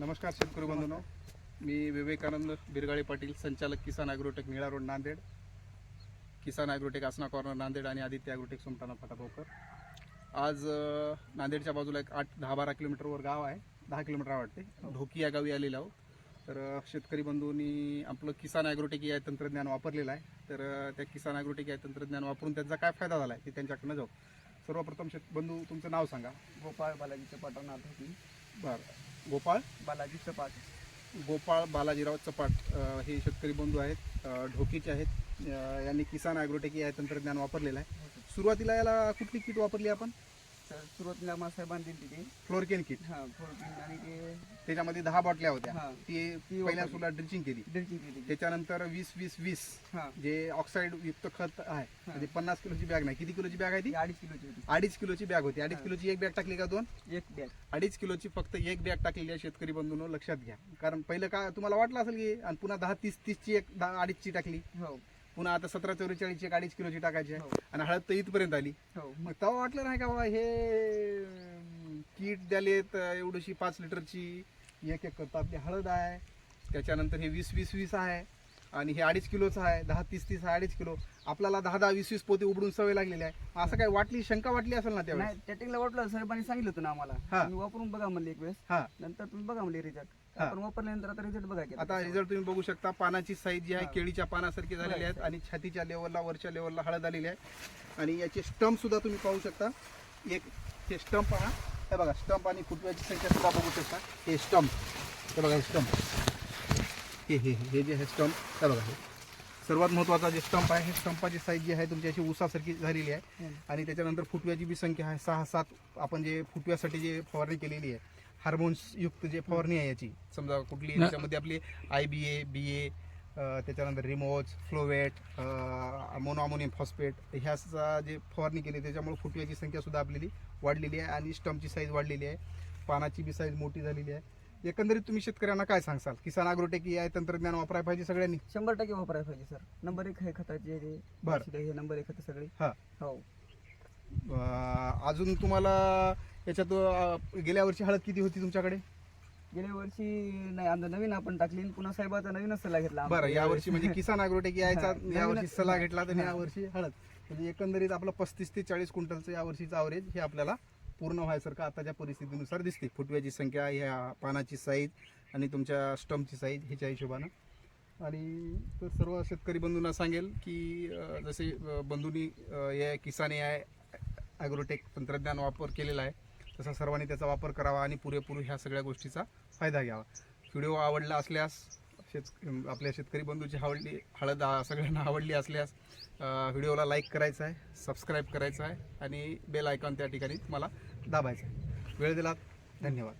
नमस्कार शेतकरी बंधूंनो. मी विवेकानंद बिरगाळे पाटील संचालक किसान ॲग्रोटेक निळा road Nanded. Kisan agrotech Asana corner Nanded आणि आदित्य ॲग्रोटेक सुमटाणा फाटापोकर आज नांदेडच्या बाजूला एक आठ दहा बारा किलोमीटरवर गाव आहे. दहा किलोमीटर वाटते. ढोकी या गावी आलेलो आहोत. तर शेतकरी बंधूंनी आपलं किसान ॲग्रोटेक या तंत्रज्ञान वापरलेलं आहे. तर त्या किसान ॲग्रोटेक या तंत्रज्ञान वापरून त्यांचा काय फायदा झाला आहे ते त्यांच्याकडनं जाऊ. सर्वप्रथम शेत बंधू तुमचं नाव सांगा. गोपाळ बालाजी चपाट नाथ होती बरं. गोपाळ? बालाजी चपाट. गोपाळ बालाजीराव चपाट हे शेतकरी बंधू आहेत ढोकीचे आहेत यांनी किसान ॲग्रोटेक या तंत्रज्ञान वापरलेलं आहे. सुरुवातीला याला कुठली किट वापरली आपण? तर सुरुवातीला मला साहेबांनी दिली तिथे. फ्लोरकेन किट हा फोर्टीन आणि ते त्याच्यामध्ये दहा बाटल्या होत्या. हा. ती ती पहिल्या वापरली. सुरुवात ड्रिचिंग केली. ड्रिचिंग केली. त्याच्यानंतर वीस वीस वीस हा. जे ऑक्साईड युक्त खत आहे म्हणजे पन्नास किलोची बॅग नाही. किती किलोची बॅग आहे ती? ती अडीच किलोची होती. अडीच किलोची बॅग होती. अडीच. किलोची एक बॅग टाकली का दोन? एक बॅग अडीच किलोची फक्त एक बॅग टाकलेली आहे शेतकरी बंधूंनो. लक्षात घ्या. कारण पहिलं का तुम्हाला वाटलं असेल की आणि पुन्हा दहा तीस तीसची एक दहा अडीचची टाकली? हो. पुन्हा आता सतरा चौवेचाळीसची एक अडीच किलोची टाकायची आहे. हो. आणि हळद तर इथपर्यंत आली. हो. मग तेव्हा वाटलं नाही का बाबा हे किट द्यालेत एवढीशी पाच लिटरची एक एक करता आपली हळद आहे. त्याच्यानंतर हे वीस वीस वीस आहे. आणि हे अडीच किलोचं आहे. दहा तीस तीस आहे अडीच किलो. आपल्याला दहा दहा वीस वीस पोते उघडून सवय लागलेली आहे. असं काय वाटली शंका वाटली असेल ना त्यावेळेस? नाही त्याटिंगला वाटलं. साहेबांनी सांगितलं होतं ना आम्हाला. वापरून बघा म्हणले एक वेळेस. हा. नंतर तुम्ही बघा म्हणले रिझल्ट. आपण वापरल्यानंतर आता रिझल्ट बघा की आता रिझल्ट तुम्ही बघू शकता पानाची साईज जी आहे हा. केळीच्या पानासारखी झालेली आहेत. आणि छातीच्या लेवलला वरच्या लेवलला हळद आलेली आहे. आणि याचे स्टंप सुद्धा तुम्ही पाहू शकता. एक हे स्टंप पहा. हे बघा स्टंप आणि फुटव्याची संख्या सुद्धा बघू शकता. हे स्टंप हे बघा हे स्टंप हे हे हे जे आहे स्टंप हे बघा हे. सर्वात महत्त्वाचा जे स्टंप आहे हे स्टंपाची साईज जी आहे तुमची अशी उसासारखी झालेली आहे. आणि त्याच्यानंतर फुटव्याची बी संख्या आहे सहा सात. आपण जे फुटव्यासाठी जे फवारणी केलेली आहे हार्मोन्स युक्त जे फवारणी आहे याची. समजा कुठली याच्यामध्ये आपली आय बी ए बी ए त्याच्यानंतर रिमोज फ्लोवेट मोनोअमोनियम फॉस्फेट ह्याचा जे फवारणी केली त्याच्यामुळे फुटव्याची संख्या सुद्धा आपलेली वाढलेली आहे आणि स्टंपची साईज वाढलेली आहे. पानाची बी साईज मोठी झालेली आहे. एकंदरीत तुम्ही शेतकऱ्यांना काय सांगसाल? किसान अग्रोटेक या तंत्रज्ञान वापरायला पाहिजे सगळ्यांनी? शंभर टक्के वापरायला पाहिजे सर. नंबर एक आहे खताचे बरं. हे नंबर एक खतं सगळे. हा. हो. अजून तुम्हाला याच्यात अं, गेल्या वर्षी हळद किती होती तुमच्याकडे? गेल्या वर्षी नाही आता नवीन आपण टाकली आणि पुन्हा साहेबाचा नवीनच सल्ला घेतला बरं आमचा या वर्षी म्हणजे किसान अग्रोटेक यायचा हा, या वर्षी नवीनच- सल्ला घेतला तर हा. या वर्षी हळद. म्हणजे एकंदरीत आपलं पस्तीस ते चाळीस क्विंटलचं या वर्षीचं अवरेज हे आपल्याला पूर्ण व्हायसारखं आताच्या परिस्थितीनुसार दिसते. फुटव्याची संख्या ह्या पानाची साईज आणि तुमच्या स्टंपची साईज ह्याच्या हिशोबानं. आणि तर सर्व शेतकरी बंधूंना सांगेल की अं, जसे अं, बंधूंनी अं, या किसान या ॲग्रोटेक तंत्रज्ञान वापर केलेला आहे. तसा सर्वांनी त्याचा वापर करावा आणि पुरेपूर ह्या सगळ्या गोष्टीचा फायदा घ्यावा. व्हिडिओ आवडला असल्यास शेत आपल्या शेतकरी बंधूची आवडली हळद सगळ्यांना आवडली असल्यास व्हिडिओला लाईक करायचा आहे सबस्क्राईब करायचं आहे आणि बेल आयकॉन त्या ठिकाणी तुम्हाला दाबायचं आहे. वेळ दिलात धन्यवाद.